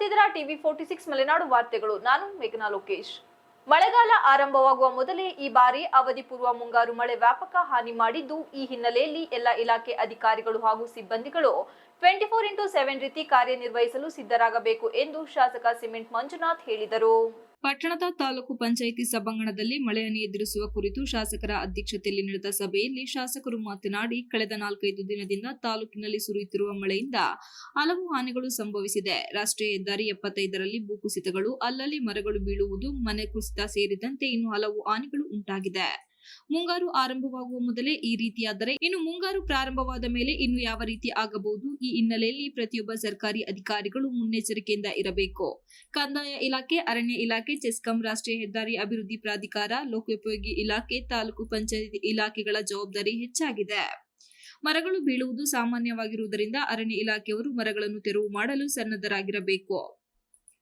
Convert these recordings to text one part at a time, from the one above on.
ನೋಡ್ತಿದ್ದೀರಾ? TV forty six Malenadu ವಾರ್ತೆಗಳು. ನಾನು ಮೇಘನಾ ಲೋಕೇಶ್. ಮಳೆಗಾಲ ಆರಂಭವಾಗುವ ಮೊದಲೇ ಈ ಬಾರಿ ಅವಧಿ ಪೂರ್ವ ಮುಂಗಾರು ಮಳೆ ವ್ಯಾಪಕ ಹಾನಿ ಮಾಡಿದ್ದು, ಈ ಹಿನ್ನೆಲೆಯಲ್ಲಿ ಎಲ್ಲ ಇಲಾಖೆ ಅಧಿಕಾರಿಗಳು ಹಾಗೂ ಸಿಬ್ಬಂದಿಗಳು ಟ್ವೆಂಟಿ ಫೋರ್ ಇಂಟು ಸೆವೆನ್ ರೀತಿ ಕಾರ್ಯನಿರ್ವಹಿಸಲು ಸಿದ್ಧರಾಗಬೇಕು ಎಂದು ಶಾಸಕ ಸಿಮೆಂಟ್ ಮಂಜುನಾಥ್ ಹೇಳಿದರು. ಪಟ್ಟಣದ ತಾಲೂಕು ಪಂಚಾಯಿತಿ ಸಭಾಂಗಣದಲ್ಲಿ ಮಳೆಯನ್ನು ಎದುರಿಸುವ ಕುರಿತು ಶಾಸಕರ ಅಧ್ಯಕ್ಷತೆಯಲ್ಲಿ ನಡೆದ ಸಭೆಯಲ್ಲಿ ಶಾಸಕರು ಮಾತನಾಡಿ, ಕಳೆದ ನಾಲ್ಕೈದು ದಿನದಿಂದ ತಾಲೂಕಿನಲ್ಲಿ ಸುರಿಯುತ್ತಿರುವ ಮಳೆಯಿಂದ ಹಲವು ಹಾನಿಗಳು ಸಂಭವಿಸಿದೆ. ರಾಷ್ಟ್ರೀಯ ಹೆದ್ದಾರಿ ಎಪ್ಪತ್ತೈದರಲ್ಲಿ ಭೂಕುಸಿತಗಳು, ಅಲ್ಲಲ್ಲಿ ಮರಗಳು ಬೀಳುವುದು, ಮನೆ ಕುಸಿತ ಸೇರಿದಂತೆ ಇನ್ನು ಹಲವು ಹಾನಿಗಳು ಉಂಟಾಗಿದೆ. ಮುಂಗಾರು ಆರಂಭವಾಗುವ ಮೊದಲೇ ಈ ರೀತಿಯಾದರೆ ಇನ್ನು ಮುಂಗಾರು ಪ್ರಾರಂಭವಾದ ಮೇಲೆ ಇನ್ನು ಯಾವ ರೀತಿ ಆಗಬಹುದು? ಈ ಹಿನ್ನೆಲೆಯಲ್ಲಿ ಪ್ರತಿಯೊಬ್ಬ ಸರ್ಕಾರಿ ಅಧಿಕಾರಿಗಳು ಮುನ್ನೆಚ್ಚರಿಕೆಯಿಂದ ಇರಬೇಕು. ಕಂದಾಯ ಇಲಾಖೆ, ಅರಣ್ಯ ಇಲಾಖೆ, ಚೆಸ್ಕಾಂ ರಾಷ್ಟ್ರೀಯ ಹೆದ್ದಾರಿ ಅಭಿವೃದ್ಧಿ ಪ್ರಾಧಿಕಾರ, ಲೋಕೋಪಯೋಗಿ ಇಲಾಖೆ, ತಾಲೂಕು ಪಂಚಾಯತ್ ಇಲಾಖೆಗಳ ಜವಾಬ್ದಾರಿ ಹೆಚ್ಚಾಗಿದೆ. ಮರಗಳು ಬೀಳುವುದು ಸಾಮಾನ್ಯವಾಗಿರುವುದರಿಂದ ಅರಣ್ಯ ಇಲಾಖೆಯವರು ಮರಗಳನ್ನು ತೆರವು ಮಾಡಲು ಸನ್ನದ್ಧರಾಗಿರಬೇಕು.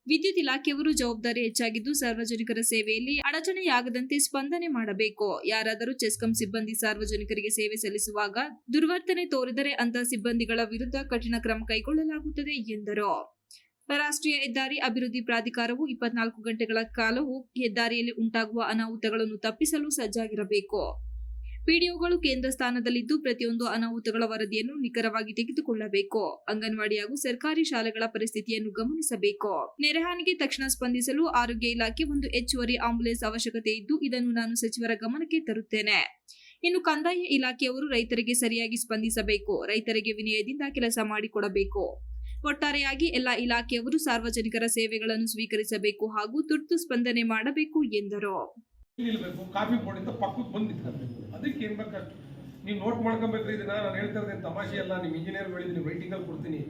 ವಿದ್ಯುತ್ ಇಲಾಖೆಯವರು ಜವಾಬ್ದಾರಿ ಹೆಚ್ಚಾಗಿದ್ದು ಸಾರ್ವಜನಿಕರ ಸೇವೆಯಲ್ಲಿ ಅಡಚಣೆಯಾಗದಂತೆ ಸ್ಪಂದನೆ ಮಾಡಬೇಕು. ಯಾರಾದರೂ ಚೆಸ್ಕಾಂ ಸಿಬ್ಬಂದಿ ಸಾರ್ವಜನಿಕರಿಗೆ ಸೇವೆ ಸಲ್ಲಿಸುವಾಗ ದುರ್ವರ್ತನೆ ತೋರಿದರೆ ಅಂತಹ ಸಿಬ್ಬಂದಿಗಳ ವಿರುದ್ಧ ಕಠಿಣ ಕ್ರಮ ಕೈಗೊಳ್ಳಲಾಗುತ್ತದೆ ಎಂದರು. ರಾಷ್ಟ್ರೀಯ ಹೆದ್ದಾರಿ ಅಭಿವೃದ್ಧಿ ಪ್ರಾಧಿಕಾರವು ಇಪ್ಪತ್ನಾಲ್ಕು ಗಂಟೆಗಳ ಕಾಲವು ಹೆದ್ದಾರಿಯಲ್ಲಿ ಉಂಟಾಗುವ ಅನಾಹುತಗಳನ್ನು ತಪ್ಪಿಸಲು ಸಜ್ಜಾಗಿರಬೇಕು. ಪಿಡಿಒಗಳು ಕೇಂದ್ರ ಸ್ಥಾನದಲ್ಲಿದ್ದು ಪ್ರತಿಯೊಂದು ಅನಾಹುತಗಳ ವರದಿಯನ್ನು ನಿಖರವಾಗಿ ತೆಗೆದುಕೊಳ್ಳಬೇಕು. ಅಂಗನವಾಡಿ ಹಾಗೂ ಸರ್ಕಾರಿ ಶಾಲೆಗಳ ಪರಿಸ್ಥಿತಿಯನ್ನು ಗಮನಿಸಬೇಕು. ನೆರೆಹಾನಿಗೆ ತಕ್ಷಣ ಸ್ಪಂದಿಸಲು ಆರೋಗ್ಯ ಇಲಾಖೆ ಒಂದು ಹೆಚ್ಚುವರಿ ಆಂಬುಲೆನ್ಸ್ ಅವಶ್ಯಕತೆ ಇದ್ದು, ಇದನ್ನು ನಾನು ಸಚಿವರ ಗಮನಕ್ಕೆ ತರುತ್ತೇನೆ. ಇನ್ನು ಕಂದಾಯ ಇಲಾಖೆಯವರು ರೈತರಿಗೆ ಸರಿಯಾಗಿ ಸ್ಪಂದಿಸಬೇಕು. ರೈತರಿಗೆ ವಿನಯದಿಂದ ಕೆಲಸ ಮಾಡಿಕೊಡಬೇಕು. ಒಟ್ಟಾರೆಯಾಗಿ ಎಲ್ಲ ಇಲಾಖೆಯವರು ಸಾರ್ವಜನಿಕರ ಸೇವೆಗಳನ್ನು ಸ್ವೀಕರಿಸಬೇಕು ಹಾಗೂ ತುರ್ತು ಸ್ಪಂದನೆ ಮಾಡಬೇಕು ಎಂದರು. ನಿಲ್ಬೇಕು ಕಾಫಿ ಪೊಡಿಂದ ಪಕ್ಕಕ್ಕೆ ಬಂದಿತ್ತು ನಿಂತ್ಕೊಳ್ಬೇಕು ಅದಕ್ಕೆ ಏನ್ ಬೇಕಷ್ಟು ನೀವು ನೋಟ್ ಮಾಡ್ಕೊಬೇಕ್ರಿ ಇದನ್ನ ನಾನು ಹೇಳ್ತಾ ಇರೋದೇನು ತಮಾಷೆ ಅಲ್ಲ ನಿಮ್ಮ ಇಂಜಿನಿಯರ್ಗಳಿಗೆ ನೀವು ರೈಟಿಂಗಲ್ಲಿ ಕೊಡ್ತೀನಿ.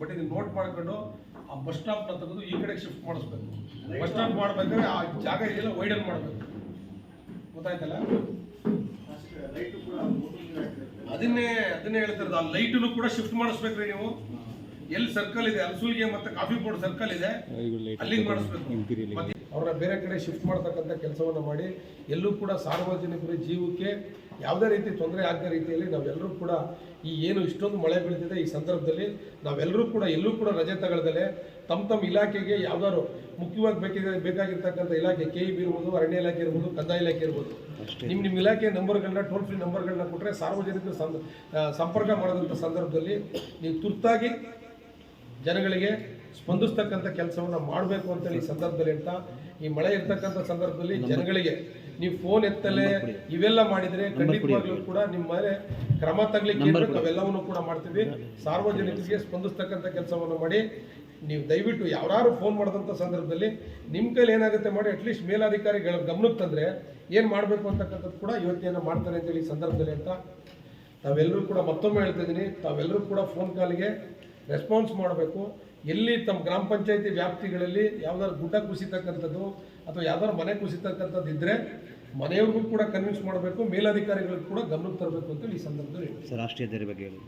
ಬಟ್ ಇದನ್ನ ನೋಟ್ ಮಾಡ್ಕೊಂಡು ಆ ಬಸ್ ಸ್ಟಾಪ್ನ ತೆಗೆದು ಈ ಕಡೆಗೆ ಶಿಫ್ಟ್ ಮಾಡಿಸ್ಬೇಕು. ಬಸ್ ಸ್ಟಾಪ್ ಮಾಡ್ಬೇಕಾದ್ರೆ ಆ ಜಾಗ ಇದೆಯಲ್ಲ ವೈಡನ್ ಮಾಡಬೇಕು. ಗೊತ್ತಾಯ್ತಲ್ಲ? ಅದನ್ನೇ ಅದನ್ನೇ ಹೇಳ್ತಿರೋದು ಆ ಲೈಟನ್ನು ಕೂಡ ಶಿಫ್ಟ್ ಮಾಡಿಸ್ಬೇಕ್ರಿ ನೀವು. ಎಲ್ಲಿ ಸರ್ಕಲ್ ಇದೆ? ಅಲ್ಸೂಲ್ಗೆ ಮತ್ತೆ ಕಾಫಿ ಬೋರ್ಡ್ ಸರ್ಕಲ್ ಇದೆ. ಅಲ್ಲಿಗೆ ಮಾಡಿಸ್ಬೇಕು. ಅವ್ರನ್ನ ಬೇರೆ ಕಡೆ ಶಿಫ್ಟ್ ಮಾಡ್ತಕ್ಕಂಥ ಕೆಲಸವನ್ನು ಮಾಡಿ ಎಲ್ಲೂ ಕೂಡ ಸಾರ್ವಜನಿಕರ ಜೀವಕ್ಕೆ ಯಾವುದೇ ರೀತಿ ತೊಂದರೆ ಆಗದ ರೀತಿಯಲ್ಲಿ ನಾವೆಲ್ಲರೂ ಕೂಡ ಈ ಏನು ಇಷ್ಟೊಂದು ಮಳೆ ಬೀಳ್ತಿದೆ ಈ ಸಂದರ್ಭದಲ್ಲಿ ನಾವೆಲ್ಲರೂ ಕೂಡ ಎಲ್ಲೂ ಕೂಡ ರಜೆ ತಗೊಳ್ದಲೆ ತಮ್ಮ ತಮ್ಮ ಇಲಾಖೆಗೆ ಯಾವ್ದಾದ್ರು ಮುಖ್ಯವಾಗಿ ಬೇಕಿದೆ ಬೇಕಾಗಿರ್ತಕ್ಕಂಥ ಇಲಾಖೆ ಕೆ ಇ ಬಿ ಇರ್ಬೋದು ಅರಣ್ಯ ಇಲಾಖೆ ಇರ್ಬೋದು ಕಂದಾಯ ಇಲಾಖೆ ಇರ್ಬೋದು. ನಿಮ್ಮ ನಿಮ್ಮ ಇಲಾಖೆ ನಂಬರ್ಗಳನ್ನ ಟೋಲ್ ಫ್ರೀ ನಂಬರ್ಗಳನ್ನ ಕೊಟ್ಟರೆ ಸಾರ್ವಜನಿಕರು ಸಂಪರ್ಕ ಮಾಡಿದಂಥ ಸಂದರ್ಭದಲ್ಲಿ ನೀವು ತುರ್ತಾಗಿ ಜನಗಳಿಗೆ ಸ್ಪಂದಿಸ್ತಕ್ಕಂಥ ಕೆಲಸವನ್ನು ಮಾಡಬೇಕು ಅಂತೇಳಿ ಈ ಸಂದರ್ಭದಲ್ಲಿ ಅಂತ ಈ ಮಳೆ ಇರ್ತಕ್ಕಂಥ ಸಂದರ್ಭದಲ್ಲಿ ಜನಗಳಿಗೆ ನೀವು ಫೋನ್ ಎತ್ತಲೆ ಇವೆಲ್ಲ ಮಾಡಿದರೆ ಖಂಡಿತವಾಗ್ಲೂ ಕೂಡ ನಿಮ್ಮ ಮೇಲೆ ಕ್ರಮ ತಗಲಿಕ್ಕೆ ಅವೆಲ್ಲವನ್ನು ಕೂಡ ಮಾಡ್ತೀವಿ. ಸಾರ್ವಜನಿಕರಿಗೆ ಸ್ಪಂದಿಸ್ತಕ್ಕಂಥ ಕೆಲಸವನ್ನು ಮಾಡಿ ನೀವು ದಯವಿಟ್ಟು ಯಾರು ಫೋನ್ ಮಾಡಿದಂಥ ಸಂದರ್ಭದಲ್ಲಿ ನಿಮ್ಮ ಕೈಲಿ ಏನಾಗುತ್ತೆ ಮಾಡಿ ಅಟ್ಲೀಸ್ಟ್ ಮೇಲಾಧಿಕಾರಿಗಳ ಗಮನಕ್ಕೆ ತಂದರೆ ಏನು ಮಾಡಬೇಕು ಅಂತಕ್ಕಂಥದ್ದು ಕೂಡ ಯೋಚನೆಯನ್ನು ಮಾಡ್ತಾರೆ ಅಂತೇಳಿ ಈ ಸಂದರ್ಭದಲ್ಲಿ ಅಂತ ತಾವೆಲ್ಲರೂ ಕೂಡ ಮತ್ತೊಮ್ಮೆ ಹೇಳ್ತಿದ್ದೀನಿ ತಾವೆಲ್ಲರೂ ಕೂಡ ಫೋನ್ ಕಾಲ್ಗೆ ರೆಸ್ಪಾನ್ಸ್ ಮಾಡಬೇಕು. ಎಲ್ಲಿ ತಮ್ಮ ಗ್ರಾಮ ಪಂಚಾಯತಿ ವ್ಯಾಪ್ತಿಗಳಲ್ಲಿ ಯಾವ್ದಾದ್ರು ಗುಡ್ಡ ಕುಸಿತಕ್ಕಂಥದ್ದು ಅಥವಾ ಯಾವ್ದಾದ್ರು ಮನೆ ಕುಸಿತಕ್ಕಂಥದ್ದು ಇದ್ದರೆ ಮನೆಯವ್ರಿಗೂ ಕೂಡ ಕನ್ವಿನ್ಸ್ ಮಾಡಬೇಕು ಮೇಲಧಿಕಾರಿಗಳಿಗೂ ಕೂಡ ಗಮನಕ್ಕೆ ತರಬೇಕು ಅಂತೇಳಿ ಈ ಸಂದರ್ಭದಲ್ಲಿ ಸರ್ ರಾಷ್ಟ್ರೀಯ ಹೆದ್ದಾರಿ ಬಗ್ಗೆ ಹೇಳಿ.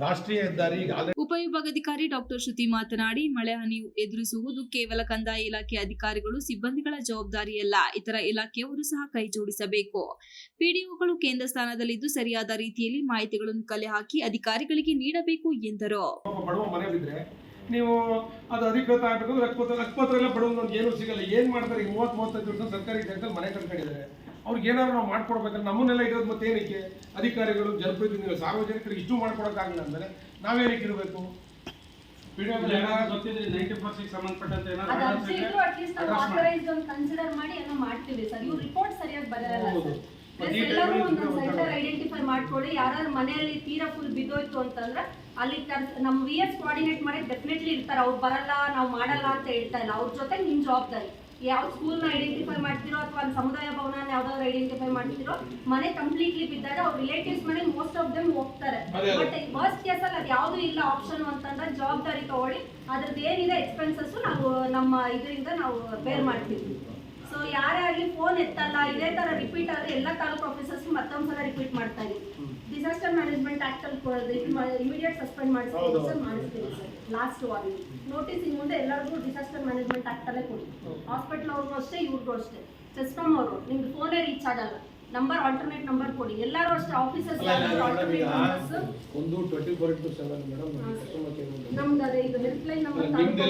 ರಾಷ್ಟ್ರೀಯ ಹೆದ್ದಾರಿ ಈಗ ಆಲ್ರೆಡಿ ಉಪವಿಭಾಗಾಧಿಕಾರಿ ಡಾಕ್ಟರ್ ಶ್ರುತಿ ಮಾತನಾಡಿ, ಮಳೆ ಹನಿ ಎದುರಿಸುವುದು ಕೇವಲ ಕಂದಾಯ ಇಲಾಖೆ ಅಧಿಕಾರಿಗಳು, ಸಿಬ್ಬಂದಿಗಳ ಜವಾಬ್ದಾರಿಯಲ್ಲ, ಇತರ ಇಲಾಖೆಯವರು ಸಹ ಕೈ ಜೋಡಿಸಬೇಕು. ಪಿಡಿಒಗಳು ಕೇಂದ್ರ ಸ್ಥಾನದಲ್ಲಿದ್ದು ಸರಿಯಾದ ರೀತಿಯಲ್ಲಿ ಮಾಹಿತಿಗಳನ್ನು ಕಲೆ ಹಾಕಿ ಅಧಿಕಾರಿಗಳಿಗೆ ನೀಡಬೇಕು ಎಂದರು. ನೀವು ಅದು ಅಧಿಕೃತ ಆಗಬೇಕು, ರಕ್ತಪತ್ರ ರಕ್ತಪತ್ರ ಎಲ್ಲ ಬಡವನಿಗೆ ಏನು ಸಿಗಲ್ಲ. ಏನು ಮಾಡ್ತಾರೆ ಈಗ ಮೂವತ್ತು ಮೂವತ್ತೈದು ವರ್ಷ ಸರ್ಕಾರಿ ಜಾಗದಲ್ಲಿ ಮನೆ ಕಟ್ಕೊಂಡಿದ್ದಾರೆ. ಅವ್ರಿಗೆ ಏನಾದ್ರು ನಾವು ಮಾಡ್ಕೊಡ್ಬೇಕಂದ್ರೆ ನಮ್ಮನ್ನೆಲ್ಲ ಇರೋದು ಮತ್ತೆ ಏನಕ್ಕೆ? ಅಧಿಕಾರಿಗಳು ಜನಪ್ರತಿನಿಧಿಗಳು ಸಾರ್ವಜನಿಕರಿಗೆ ಇಷ್ಟು ಮಾಡ್ಕೊಡೋಕ್ಕಾಗಲ್ಲ ಅಂದರೆ ನಾವೇನಕ್ಕೆ ಇರಬೇಕು? ಐಡೆಂಟಿಫೈ ಮಾಡ್ಕೊಳ್ಳಿ. ಯಾರು ಮನೆಯಲ್ಲಿ ತೀರಾ ಫುಲ್ ಬಿದ್ದೋಯ್ತು ಅಂತಂದ್ರೆ ಅಲ್ಲಿ ನಮ್ ನಮ್ಮ ವಿ ಎಸ್ ಕೋಆರ್ಡಿನೇಟ್ ಮಾಡಿ ಡೆಫಿನೆಟ್ಲಿ ಇರ್ತಾರೆ. ಅವ್ರು ಬರಲ್ಲ ನಾವು ಮಾಡಲ್ಲ ಅಂತ ಹೇಳ್ತಾ ಇಲ್ಲ. ಅವ್ರ ಜೊತೆ ನಿಮ್ ಜವಾಬ್ದಾರಿ. ಯಾವ ಸ್ಕೂಲ್ನ ಐಡೆಂಟಿಫೈ ಮಾಡ್ತಿರೋ ಅಥವಾ ಒಂದು ಸಮುದಾಯ ಭವನ ಯಾವ್ದಾದ್ರು ಐಡೆಂಟಿಫೈ ಮಾಡ್ತಿರೋ ಮನೆ ಕಂಪ್ಲೀಟ್ಲಿ ಬಿದ್ದಾಗ ಅವ್ರ ರಿಲೇಟಿವ್ಸ್ ಮನೆ ಮೋಸ್ಟ್ ಆಫ್ ದಮ್ ಹೋಗ್ತಾರೆ. ಬಟ್ ಫಸ್ಟ್ ಕೇಸಲ್ಲಿ ಅದು ಯಾವ್ದು ಇಲ್ಲ ಆಪ್ಷನ್ ಅಂತಂದ್ರೆ ಜವಾಬ್ದಾರಿ ತಗೊಳ್ಳಿ. ಅದ್ರದ್ದು ಏನಿದೆ ಎಕ್ಸ್ಪೆನ್ಸಸ್ ನಾವು ನಮ್ಮ ಇದರಿಂದ ನಾವು ಬೇರ್ ಮಾಡ್ತೀವಿ. ಸೊ ಯಾರೇ ಆಗಲಿ ಫೋನ್ ಎತ್ತಲ್ಲ ಇದೇ ತರ ರಿಪೀಟ್ ಆದ್ರೆ ಎಲ್ಲ ತಾಲೂಕು ಆಫೀಸರ್ಸ್ ಮತ್ತೊಂದ್ಸಲ ರಿಪೀಟ್ ಮಾಡ್ತಾ ಇದೀವಿ ಡಿಸಾಸ್ಟರ್ ಮ್ಯಾನೇಜ್ಮೆಂಟ್ ಆಕ್ಟ್ ಅಲ್ಲಿ ಇಮಿಡಿಯೇಟ್ ಸಸ್ಪೆಂಡ್ ಮಾಡಿಸ್ತೀವಿ. ಸರ್ ಮಾಡಿಸ್ತೀವಿ ಸರ್ ಲಾಸ್ಟ್ ವಾರ್ನಿಂಗ್ ನೋಟಿಸ್ ಇನ್ ಮುಂದೆ ಎಲ್ಲರಿಗೂ ಡಿಸಾಸ್ಟರ್ ಮ್ಯಾನೇಜ್ಮೆಂಟ್ ಆಕ್ಟ್ ಅಲ್ಲೇ ಕೊಡಿ. ಹಾಸ್ಪಿಟಲ್ ಅವ್ರಿಗೂ ಅಷ್ಟೇ ಇವ್ರಿಗೂ ಅಷ್ಟೇ. ಸಿಸ್ಟಮ್ ಅವರು ನಿಮ್ಗೆ ಫೋನೇ ರೀಚ್ ಆಗಲ್ಲ. ನಂಬರ್ ಆಲ್ಟರ್ನೇಟ್ ನಂಬರ್ ಕೊಡಿ. ಎಲ್ಲರೂ ಅಷ್ಟೇ ಆಫೀಸರ್ಸ್ ಆಲ್ಟರ್ನೇಟ್ ನಂಬರ್ಸ್ ಒಂದು ನಮ್ದು ಅದೇ ಇದು ನಂಬರ್ ನಿಮ್ದು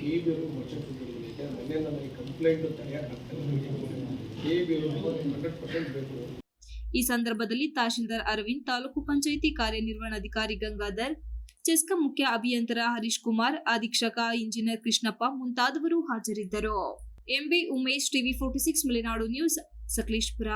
ಕೆ ಮರ್ಚೆಂಟ್ ಇದೆ ಮೊನ್ನೆ ನನಗೆ ಕಂಪ್ಲೇಂಟ್ ತಡೆಯೋಕ್ಕಾಗ್ತದೆ ಕೆ ಬಿ ಅವರು ಹಂಡ್ರೆಡ್ ಪರ್ಸೆಂಟ್ ಬೇಕು. ಈ ಸಂದರ್ಭದಲ್ಲಿ ತಹಶೀಲ್ದಾರ್ ಅರವಿಂದ್, ತಾಲೂಕು ಪಂಚಾಯಿತಿ ಕಾರ್ಯನಿರ್ವಹಣಾಧಿಕಾರಿ ಗಂಗಾಧರ್, ಚೆಸ್ಕ ಮುಖ್ಯ ಅಭಿಯಂತರ ಹರೀಶ್ ಕುಮಾರ್, ಅಧೀಕ್ಷಕ ಇಂಜಿನಿಯರ್ ಕೃಷ್ಣಪ್ಪ ಮುಂತಾದವರು ಹಾಜರಿದ್ದರು. MB Umesh TV forty six, Malenadu news, Sakleshpur.